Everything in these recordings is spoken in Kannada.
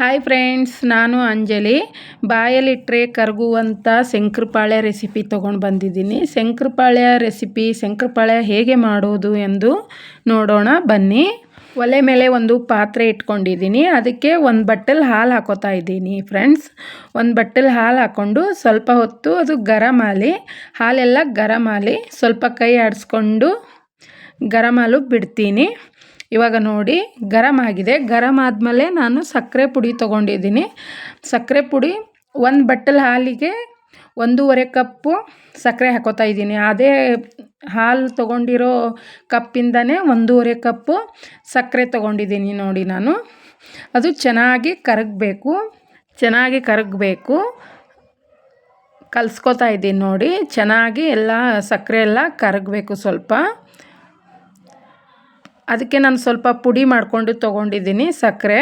ಹಾಯ್ ಫ್ರೆಂಡ್ಸ್ ನಾನು ಅಂಜಲಿ. ಬಾಯಲ್ಲಿಟ್ಟರೆ ಕರಗುವಂಥ ಶಂಕರಪಾಳ್ಯ ರೆಸಿಪಿ ತೊಗೊಂಡು ಬಂದಿದ್ದೀನಿ. ಶಂಕರಪಾಳ್ಯ ರೆಸಿಪಿ ಶಂಕರಪಾಳ್ಯ ಹೇಗೆ ಮಾಡೋದು ಎಂದು ನೋಡೋಣ, ಬನ್ನಿ. ಒಲೆ ಮೇಲೆ ಒಂದು ಪಾತ್ರೆ ಇಟ್ಕೊಂಡಿದ್ದೀನಿ. ಅದಕ್ಕೆ ಒಂದು ಬಟ್ಟಲ್ ಹಾಲು ಹಾಕೋತಾ ಇದ್ದೀನಿ ಫ್ರೆಂಡ್ಸ್ ಒಂದು ಬಟ್ಟಲ್ ಹಾಲು ಹಾಕ್ಕೊಂಡು ಸ್ವಲ್ಪ ಹೊತ್ತು ಅದು ಗರಮ್ ಆಲಿ ಹಾಲೆಲ್ಲ ಗರಮ್ ಆಲಿ ಸ್ವಲ್ಪ ಕೈ ಆಡಿಸ್ಕೊಂಡು ಗರಮ್ ಹಾಲು ಬಿಡ್ತೀನಿ. ಇವಾಗ ನೋಡಿ ಗರಮ್ ಆಗಿದೆ. ಗರಮ್ ಆದಮೇಲೆ ನಾನು ಸಕ್ಕರೆ ಪುಡಿ ತೊಗೊಂಡಿದ್ದೀನಿ. ಸಕ್ಕರೆ ಪುಡಿ ಒಂದು ಬಟ್ಟಲ್ ಹಾಲಿಗೆ ಒಂದೂವರೆ ಕಪ್ಪು ಸಕ್ಕರೆ ಹಾಕೋತಾ ಇದ್ದೀನಿ. ಅದೇ ಹಾಲು ತೊಗೊಂಡಿರೋ ಕಪ್ಪಿಂದನೇ ಒಂದೂವರೆ ಕಪ್ಪು ಸಕ್ಕರೆ ತೊಗೊಂಡಿದ್ದೀನಿ ನೋಡಿ ನಾನು. ಅದು ಚೆನ್ನಾಗಿ ಕರಗಬೇಕು. ಚೆನ್ನಾಗಿ ಕರಗಬೇಕು. ಕಲಿಸ್ಕೊತಾ ಇದ್ದೀನಿ ನೋಡಿ. ಚೆನ್ನಾಗಿ ಎಲ್ಲ ಸಕ್ಕರೆ ಎಲ್ಲ ಕರಗಬೇಕು ಸ್ವಲ್ಪ. ಅದಕ್ಕೆ ನಾನು ಸ್ವಲ್ಪ ಪುಡಿ ಮಾಡಿಕೊಂಡು ತೊಗೊಂಡಿದ್ದೀನಿ ಸಕ್ಕರೆ.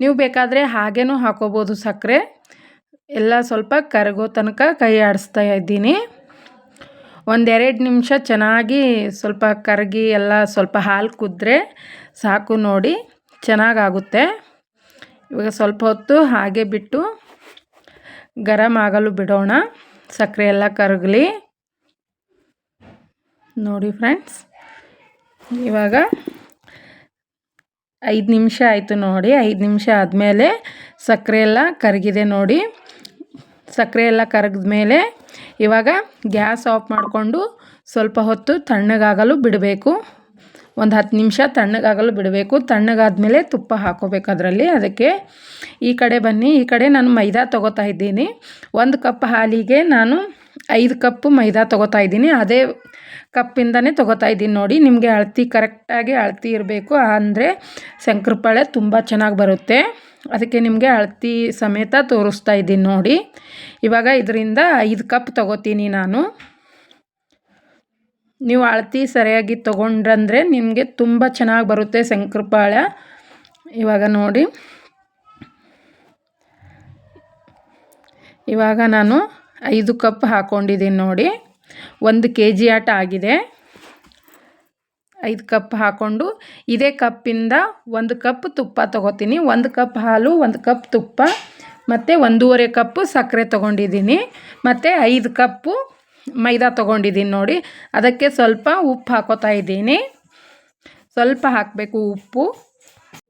ನೀವು ಬೇಕಾದರೆ ಹಾಗೇನೂ ಹಾಕೋಬೋದು ಸಕ್ಕರೆ. ಎಲ್ಲ ಸ್ವಲ್ಪ ಕರಗೋ ತನಕ ಕೈ ಆಡಿಸ್ತಾ ಇದ್ದೀನಿ. ಒಂದೆರಡು ನಿಮಿಷ ಚೆನ್ನಾಗಿ ಸ್ವಲ್ಪ ಕರಗಿ ಎಲ್ಲ ಸ್ವಲ್ಪ ಹಾಲು ಕುದ್ರೆ ಸಾಕು ನೋಡಿ, ಚೆನ್ನಾಗಾಗುತ್ತೆ. ಇವಾಗ ಸ್ವಲ್ಪ ಹೊತ್ತು ಹಾಗೆ ಬಿಟ್ಟು ಗರಂ ಆಗಲು ಬಿಡೋಣ. ಸಕ್ಕರೆ ಎಲ್ಲ ಕರಗಲಿ. ನೋಡಿ ಫ್ರೆಂಡ್ಸ್. ಇವಾಗ ಐದು ನಿಮಿಷ ಆಯಿತು ನೋಡಿ, ಐದು ನಿಮಿಷ ಆದಮೇಲೆ ಸಕ್ಕರೆ ಎಲ್ಲ ಕರಗಿದೆ ನೋಡಿ. ಸಕ್ಕರೆ ಎಲ್ಲ ಕರಗಿದ ಮೇಲೆ ಇವಾಗ ಗ್ಯಾಸ್ ಆಫ್ ಮಾಡಿಕೊಂಡು ಸ್ವಲ್ಪ ಹೊತ್ತು ತಣ್ಣಗಾಗಲು ಬಿಡಬೇಕು. ಒಂದು ಹತ್ತು ನಿಮಿಷ ತಣ್ಣಗಾಗಲು ಬಿಡಬೇಕು. ತಣ್ಣಗಾದ್ಮೇಲೆ ತುಪ್ಪ ಹಾಕೋಬೇಕು ಅದರಲ್ಲಿ. ಅದಕ್ಕೆ ಈ ಕಡೆ ಬನ್ನಿ. ಈ ಕಡೆ ನಾನು ಮೈದಾ ತೊಗೋತಾ ಇದ್ದೀನಿ. ಒಂದು ಕಪ್ ಹಾಲಿಗೆ ನಾನು ಐದು ಕಪ್ಪು ಮೈದಾ ತೊಗೋತಾ ಇದ್ದೀನಿ. ಅದೇ ಕಪ್ಪಿಂದನೇ ತೊಗೋತಾ ಇದ್ದೀನಿ ನೋಡಿ. ನಿಮಗೆ ಅಳತಿ ಕರೆಕ್ಟಾಗಿ ಅಳತಿ ಇರಬೇಕು. ಅಂದರೆ ಶಂಕರಪಾಳೆ ತುಂಬ ಚೆನ್ನಾಗಿ ಬರುತ್ತೆ. ಅದಕ್ಕೆ ನಿಮಗೆ ಅಳತಿ ಸಮೇತ ತೋರಿಸ್ತಾ ಇದ್ದೀನಿ ನೋಡಿ. ಇವಾಗ ಇದರಿಂದ ಐದು ಕಪ್ ತೊಗೋತೀನಿ ನಾನು. ನೀವು ಅಳತಿ ಸರಿಯಾಗಿ ತೊಗೊಂಡ್ರಂದರೆ ನಿಮಗೆ ತುಂಬ ಚೆನ್ನಾಗಿ ಬರುತ್ತೆ ಶಂಕರಪಾಳೆ. ಇವಾಗ ನೋಡಿ. ಇವಾಗ ನಾನು ಐದು ಕಪ್ ಹಾಕ್ಕೊಂಡಿದ್ದೀನಿ ನೋಡಿ. ಒಂದು ಕೆ ಜಿ ಆಟ ಆಗಿದೆ. ಐದು ಕಪ್ ಹಾಕ್ಕೊಂಡು ಇದೇ ಕಪ್ಪಿಂದ ಒಂದು ಕಪ್ ತುಪ್ಪ ತೊಗೋತೀನಿ. ಒಂದು ಕಪ್ ಹಾಲು, ಒಂದು ಕಪ್ ತುಪ್ಪ, ಮತ್ತು ಒಂದೂವರೆ ಕಪ್ಪು ಸಕ್ಕರೆ ತೊಗೊಂಡಿದ್ದೀನಿ. ಮತ್ತು ಐದು ಕಪ್ಪು ಮೈದಾ ತೊಗೊಂಡಿದ್ದೀನಿ ನೋಡಿ. ಅದಕ್ಕೆ ಸ್ವಲ್ಪ ಉಪ್ಪು ಹಾಕೋತಾ ಇದ್ದೀನಿ. ಸ್ವಲ್ಪ ಹಾಕಬೇಕು ಉಪ್ಪು.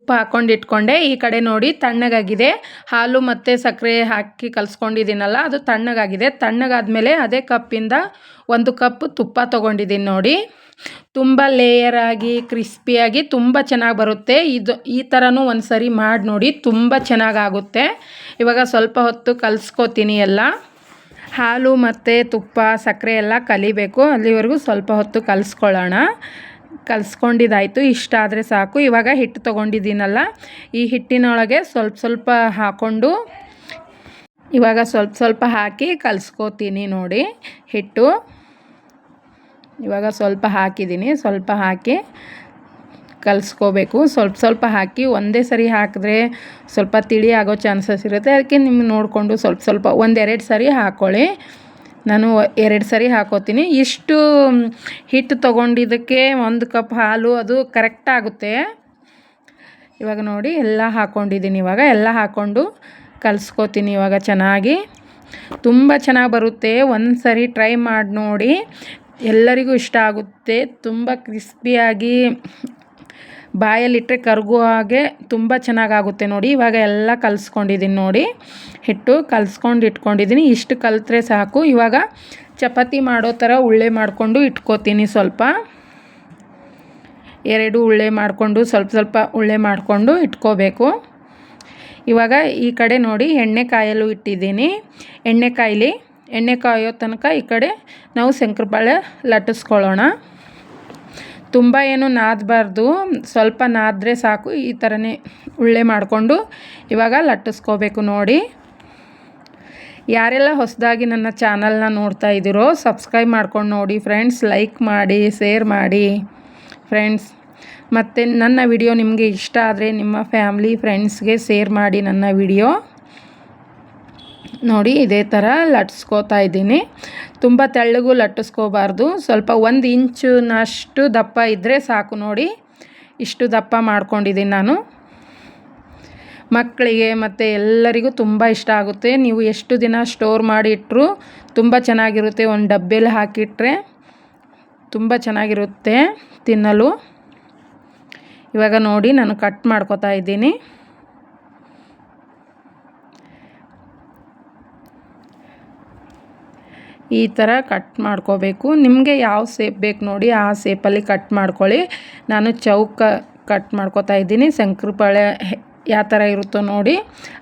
ಉಪ್ಪು ಹಾಕ್ಕೊಂಡು ಇಟ್ಕೊಂಡೆ. ಈ ಕಡೆ ನೋಡಿ ತಣ್ಣಗಾಗಿದೆ. ಹಾಲು ಮತ್ತು ಸಕ್ಕರೆ ಹಾಕಿ ಕಲಿಸ್ಕೊಂಡಿದ್ದೀನಲ್ಲ, ಅದು ತಣ್ಣಗಾಗಿದೆ. ತಣ್ಣಗಾದಮೇಲೆ ಅದೇ ಕಪ್ಪಿಂದ ಒಂದು ಕಪ್ ತುಪ್ಪ ತೊಗೊಂಡಿದ್ದೀನಿ ನೋಡಿ. ತುಂಬ ಲೇಯರಾಗಿ ಕ್ರಿಸ್ಪಿಯಾಗಿ ತುಂಬ ಚೆನ್ನಾಗಿ ಬರುತ್ತೆ. ಇದು ಈ ಥರನೂ ಒಂದು ಸರಿ ಮಾಡಿ ನೋಡಿ ತುಂಬ ಚೆನ್ನಾಗಾಗುತ್ತೆ. ಇವಾಗ ಸ್ವಲ್ಪ ಹೊತ್ತು ಕಲಿಸ್ಕೋತೀನಿ ಎಲ್ಲ. ಹಾಲು ಮತ್ತು ತುಪ್ಪ, ಸಕ್ಕರೆ ಎಲ್ಲ ಕಲಿಬೇಕು. ಅಲ್ಲಿವರೆಗೂ ಸ್ವಲ್ಪ ಹೊತ್ತು ಕಲಿಸ್ಕೊಳ್ಳೋಣ. ಕಲಿಸ್ಕೊಂಡಿದ್ದಾಯಿತು. ಇಷ್ಟ ಆದರೆ ಸಾಕು. ಇವಾಗ ಹಿಟ್ಟು ತೊಗೊಂಡಿದ್ದೀನಲ್ಲ. ಈ ಹಿಟ್ಟಿನೊಳಗೆ ಸ್ವಲ್ಪ ಸ್ವಲ್ಪ ಹಾಕ್ಕೊಂಡು ಇವಾಗ ಸ್ವಲ್ಪ ಸ್ವಲ್ಪ ಹಾಕಿ ಕಲಿಸ್ಕೋತೀನಿ ನೋಡಿ ಹಿಟ್ಟು. ಇವಾಗ ಸ್ವಲ್ಪ ಹಾಕಿದ್ದೀನಿ. ಸ್ವಲ್ಪ ಹಾಕಿ ಕಲಿಸ್ಕೋಬೇಕು. ಸ್ವಲ್ಪ ಸ್ವಲ್ಪ ಹಾಕಿ ಒಂದೇ ಸರಿ ಹಾಕಿದ್ರೆ ಸ್ವಲ್ಪ ತಿಳಿ ಆಗೋ ಚಾನ್ಸಸ್ ಇರುತ್ತೆ. ಅದಕ್ಕೆ ನಿಮ್ಗೆ ನೋಡಿಕೊಂಡು ಸ್ವಲ್ಪ ಸ್ವಲ್ಪ ಒಂದೆರಡು ಸರಿ ಹಾಕ್ಕೊಳ್ಳಿ ನಾನು ಎರಡು ಸರಿ ಹಾಕೋತೀನಿ. ಇಷ್ಟು ಹಿಟ್ಟು ತೊಗೊಂಡಿದ್ದಕ್ಕೆ ಒಂದು ಕಪ್ ಹಾಲು ಅದು ಕರೆಕ್ಟ್ ಆಗುತ್ತೆ. ಇವಾಗ ನೋಡಿ, ಎಲ್ಲ ಹಾಕ್ಕೊಂಡಿದ್ದೀನಿ ಇವಾಗ. ಎಲ್ಲ ಹಾಕ್ಕೊಂಡು ಕಲಿಸ್ಕೋತೀನಿ ಇವಾಗ ಚೆನ್ನಾಗಿ. ತುಂಬ ಚೆನ್ನಾಗಿ ಬರುತ್ತೆ. ಒಂದು ಸರಿ ಟ್ರೈ ಮಾಡಿ ನೋಡಿ. ಎಲ್ಲರಿಗೂ ಇಷ್ಟ ಆಗುತ್ತೆ. ತುಂಬ ಕ್ರಿಸ್ಪಿಯಾಗಿ ಬಾಯಲ್ಲಿಟ್ಟರೆ ಕರಗೋ ಹಾಗೆ ತುಂಬ ಚೆನ್ನಾಗಾಗುತ್ತೆ ನೋಡಿ. ಇವಾಗ ಎಲ್ಲ ಕಲಿಸ್ಕೊಂಡಿದ್ದೀನಿ ನೋಡಿ. ಹಿಟ್ಟು ಕಲಿಸ್ಕೊಂಡು ಇಟ್ಕೊಂಡಿದ್ದೀನಿ ಇಷ್ಟು ಕಲಿತ್ರೆ ಸಾಕು. ಇವಾಗ ಚಪಾತಿ ಮಾಡೋ ಥರ ಉಳ್ಳೆ ಮಾಡಿಕೊಂಡು ಇಟ್ಕೋತೀನಿ ಸ್ವಲ್ಪ. ಎರಡು ಉಳ್ಳೆ ಮಾಡಿಕೊಂಡು ಸ್ವಲ್ಪ ಸ್ವಲ್ಪ ಉಳ್ಳೆ ಮಾಡಿಕೊಂಡು ಇಟ್ಕೋಬೇಕು. ಇವಾಗ ಈ ಕಡೆ ನೋಡಿ ಎಣ್ಣೆ ಕಾಯಲು ಇಟ್ಟಿದ್ದೀನಿ. ಎಣ್ಣೆ ಕಾಯಲಿ, ಎಣ್ಣೆ ಕಾಯೋ ತನಕ ಈ ಕಡೆ ನಾವು ಶಂಕರಪಾಳೆ ಲಟ್ಟಿಸ್ಕೊಳ್ಳೋಣ. ತುಂಬ ಏನು ನಾದಬಾರ್ದು. ಸ್ವಲ್ಪ ನಾದರೆ ಸಾಕು. ಈ ಥರನೇ ಉಳ್ಳೆ ಮಾಡಿಕೊಂಡು ಇವಾಗ ಲಟ್ಟಿಸ್ಕೋಬೇಕು ನೋಡಿ. ಯಾರೆಲ್ಲ ಹೊಸದಾಗಿ ನನ್ನ ಚಾನಲ್ನ ನೋಡ್ತಾ ಇದ್ದೀರೋ ಸಬ್ಸ್ಕ್ರೈಬ್ ಮಾಡ್ಕೊಂಡು ನೋಡಿ ಫ್ರೆಂಡ್ಸ್. ಲೈಕ್ ಮಾಡಿ, ಶೇರ್ ಮಾಡಿ ಫ್ರೆಂಡ್ಸ್. ಮತ್ತು ನನ್ನ ವಿಡಿಯೋ ನಿಮಗೆ ಇಷ್ಟ ಆದರೆ ನಿಮ್ಮ ಫ್ಯಾಮ್ಲಿ, ಫ್ರೆಂಡ್ಸ್ಗೆ ಶೇರ್ ಮಾಡಿ ನನ್ನ ವಿಡಿಯೋ. ನೋಡಿ, ಇದೇ ಥರ ಲಟ್ಸ್ಕೋತಾ ಇದ್ದೀನಿ. ತುಂಬ ತೆಳ್ಳಗೂ ಲಟ್ಟಿಸ್ಕೋಬಾರ್ದು ಸ್ವಲ್ಪ ಒಂದು ಇಂಚಿನಷ್ಟು ದಪ್ಪ ಇದ್ದರೆ ಸಾಕು ನೋಡಿ. ಇಷ್ಟು ದಪ್ಪ ಮಾಡ್ಕೊಂಡಿದ್ದೀನಿ ನಾನು. ಮಕ್ಕಳಿಗೆ ಮತ್ತು ಎಲ್ಲರಿಗೂ ತುಂಬ ಇಷ್ಟ ಆಗುತ್ತೆ. ನೀವು ಎಷ್ಟು ದಿನ ಸ್ಟೋರ್ ಮಾಡಿ ಇಟ್ಟರು ತುಂಬ ಚೆನ್ನಾಗಿರುತ್ತೆ. ಒಂದು ಡಬ್ಬೇಲಿ ಹಾಕಿಟ್ರೆ ತುಂಬ ಚೆನ್ನಾಗಿರುತ್ತೆ ತಿನ್ನಲು. ಇವಾಗ ನೋಡಿ, ನಾನು ಕಟ್ ಮಾಡ್ಕೋತಾ ಇದ್ದೀನಿ. ಈ ಥರ ಕಟ್ ಮಾಡ್ಕೋಬೇಕು. ನಿಮಗೆ ಯಾವ ಸೇಪ್ ಬೇಕು ನೋಡಿ ಆ ಸೇಪಲ್ಲಿ ಕಟ್ ಮಾಡ್ಕೊಳ್ಳಿ. ನಾನು ಚೌಕ ಕಟ್ ಮಾಡ್ಕೋತಾ ಇದ್ದೀನಿ. ಶಂಕರಪಾಳೆ ಯಾವ ಥರ ಇರುತ್ತೋ ನೋಡಿ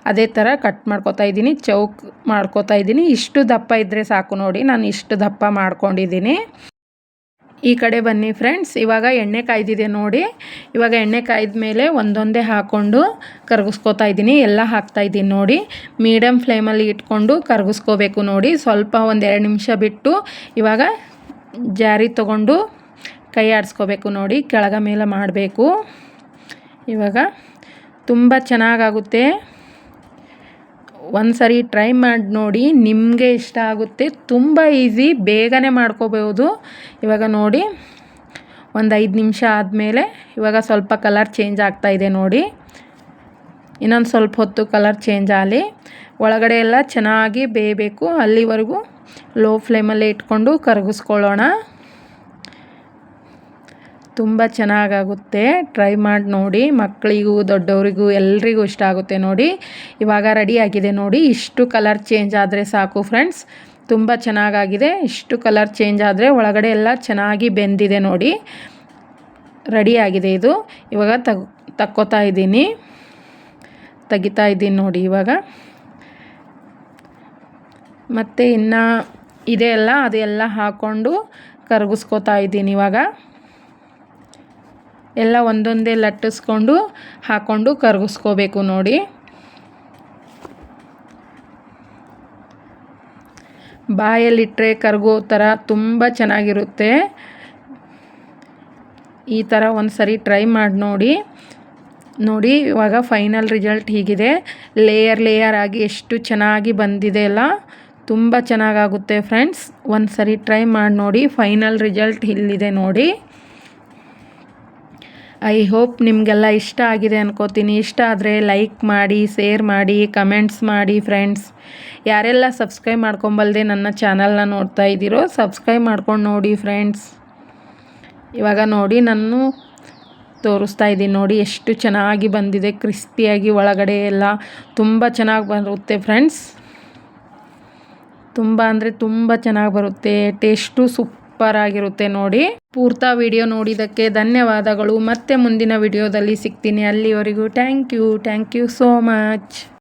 ಅದೇ ಥರ ಕಟ್ ಮಾಡ್ಕೋತಾ ಇದ್ದೀನಿ. ಚೌಕ್ ಮಾಡ್ಕೋತಾ ಇದ್ದೀನಿ. ಇಷ್ಟು ದಪ್ಪ ಇದ್ದರೆ ಸಾಕು ನೋಡಿ. ನಾನು ಇಷ್ಟು ದಪ್ಪ ಮಾಡ್ಕೊಂಡಿದ್ದೀನಿ. ಈ ಕಡೆ ಬನ್ನಿ ಫ್ರೆಂಡ್ಸ್. ಇವಾಗ ಎಣ್ಣೆ ಕಾಯ್ದಿದೆ ನೋಡಿ. ಇವಾಗ ಎಣ್ಣೆ ಕಾಯ್ದ ಮೇಲೆ ಒಂದೊಂದೇ ಹಾಕ್ಕೊಂಡು ಕರಗಿಸ್ಕೋತಾ ಇದ್ದೀನಿ. ಎಲ್ಲ ಹಾಕ್ತಾ ಇದ್ದೀನಿ ನೋಡಿ. ಮೀಡಿಯಮ್ ಫ್ಲೇಮಲ್ಲಿ ಇಟ್ಕೊಂಡು ಕರಗಿಸ್ಕೋಬೇಕು ನೋಡಿ. ಸ್ವಲ್ಪ ಒಂದು ಎರಡು ನಿಮಿಷ ಬಿಟ್ಟು ಇವಾಗ ಜಾರಿ ತೊಗೊಂಡು ಕೈ ಆಡಿಸ್ಕೋಬೇಕು ನೋಡಿ. ಕೆಳಗ ಮೇಲೆ ಮಾಡಬೇಕು. ಇವಾಗ ತುಂಬ ಚೆನ್ನಾಗಾಗುತ್ತೆ. ಒಂದು ಸರಿ ಟ್ರೈ ಮಾಡಿ ನೋಡಿ, ನಿಮಗೆ ಇಷ್ಟ ಆಗುತ್ತೆ. ತುಂಬ ಈಸಿ, ಬೇಗನೆ ಮಾಡ್ಕೋಬೋದು. ಇವಾಗ ನೋಡಿ, ಒಂದು ಐದು ನಿಮಿಷ ಆದಮೇಲೆ ಇವಾಗ ಸ್ವಲ್ಪ ಕಲರ್ ಚೇಂಜ್ ಆಗ್ತಾ ಇದೆ ನೋಡಿ. ಇನ್ನೊಂದು ಸ್ವಲ್ಪ ಹೊತ್ತು ಕಲರ್ ಚೇಂಜ್ ಆಗಲಿ ಒಳಗಡೆ ಎಲ್ಲ ಚೆನ್ನಾಗಿ ಬೇಯಬೇಕು. ಅಲ್ಲಿವರೆಗೂ ಲೋ ಫ್ಲೇಮಲ್ಲೇ ಇಟ್ಕೊಂಡು ಕರಗಿಸ್ಕೊಳ್ಳೋಣ. ತುಂಬ ಚೆನ್ನಾಗಾಗುತ್ತೆ. ಟ್ರೈ ಮಾಡಿ ನೋಡಿ ಮಕ್ಕಳಿಗೂ ದೊಡ್ಡವರಿಗೂ ಎಲ್ರಿಗೂ ಇಷ್ಟ ಆಗುತ್ತೆ ನೋಡಿ. ಇವಾಗ ರೆಡಿ ಆಗಿದೆ ನೋಡಿ, ಇಷ್ಟು ಕಲರ್ ಚೇಂಜ್ ಆದರೆ ಸಾಕು ಫ್ರೆಂಡ್ಸ್ ತುಂಬ ಚೆನ್ನಾಗಾಗಿದೆ, ಇಷ್ಟು ಕಲರ್ ಚೇಂಜ್ ಆದರೆ ಒಳಗಡೆ ಎಲ್ಲ ಚೆನ್ನಾಗಿ ಬೆಂದಿದೆ ನೋಡಿ. ರೆಡಿ ಆಗಿದೆ ಇದು. ಇವಾಗ ತಗ್, ತಕ್ಕೋತಾ ಇದ್ದೀನಿ. ತೆಗಿತಾ ಇದ್ದೀನಿ ನೋಡಿ ಇವಾಗ. ಮತ್ತು ಇನ್ನು ಇದೆಲ್ಲ ಅದೆಲ್ಲ ಹಾಕ್ಕೊಂಡು ಕರಗಿಸ್ಕೋತಾ ಇದ್ದೀನಿ ಇವಾಗ. ಎಲ್ಲ ಒಂದೊಂದೇ ಲಟ್ಟಿಸ್ಕೊಂಡು ಹಾಕ್ಕೊಂಡು ಕರಗಿಸ್ಕೋಬೇಕು ನೋಡಿ. ಬಾಯಲ್ಲಿಟ್ಟರೆ ಕರಗೋ ಥರ ತುಂಬ ಚೆನ್ನಾಗಿರುತ್ತೆ. ಈ ಥರ ಒಂದು ಸರಿ ಟ್ರೈ ಮಾಡಿ ನೋಡಿ. ನೋಡಿ, ಇವಾಗ ಫೈನಲ್ ರಿಸಲ್ಟ್ ಹೀಗಿದೆ. ಲೇಯರ್ ಲೇಯರ್ ಆಗಿ ಎಷ್ಟು ಚೆನ್ನಾಗಿ ಬಂದಿದೆ ಅಲ್ಲ. ತುಂಬ ಚೆನ್ನಾಗಾಗುತ್ತೆ ಫ್ರೆಂಡ್ಸ್. ಒಂದು ಸರಿ ಟ್ರೈ ಮಾಡಿ ನೋಡಿ. ಫೈನಲ್ ರಿಸಲ್ಟ್ ಇಲ್ಲಿದೆ ನೋಡಿ. ಐ ಹೋಪ್ ನಿಮಗೆಲ್ಲ ಇಷ್ಟ ಆಗಿದೆ ಅನ್ಕೋತೀನಿ. ಇಷ್ಟ ಆದರೆ ಲೈಕ್ ಮಾಡಿ ಶೇರ್ ಮಾಡಿ ಕಮೆಂಟ್ಸ್ ಮಾಡಿ ಫ್ರೆಂಡ್ಸ್ ಯಾರೆಲ್ಲ ಸಬ್ಸ್ಕ್ರೈಬ್ ಮಾಡ್ಕೊಂಬಲ್ದೆ ನನ್ನ ಚಾನಲ್ನ ನೋಡ್ತಾ ಇದ್ದೀರೋ ಸಬ್ಸ್ಕ್ರೈಬ್ ಮಾಡ್ಕೊಂಡು ನೋಡಿ ಫ್ರೆಂಡ್ಸ್ ಇವಾಗ ನೋಡಿ ನಾನು ತೋರಿಸ್ತಾ ಇದ್ದೀನಿ. ನೋಡಿ ಎಷ್ಟು ಚೆನ್ನಾಗಿ ಬಂದಿದೆ ಕ್ರಿಸ್ಪಿಯಾಗಿ ಒಳಗಡೆ ಎಲ್ಲ ತುಂಬ ಚೆನ್ನಾಗಿ ಬರುತ್ತೆ ಫ್ರೆಂಡ್ಸ್ ತುಂಬ ಅಂದರೆ ತುಂಬ ಚೆನ್ನಾಗಿ ಬರುತ್ತೆ. ಟೇಸ್ಟು ಸೂಪರ್ ಆಗಿರುತ್ತೆ ನೋಡಿ. ಪೂರ್ತ ವಿಡಿಯೋ ನೋಡಿದಕ್ಕೆ ಧನ್ಯವಾದಗಳು. ಮತ್ತೆ ಮುಂದಿನ ವಿಡಿಯೋದಲ್ಲಿ ಸಿಗ್ತೀನಿ. ಅಲ್ಲಿವರೆಗೂ thank you thank you so much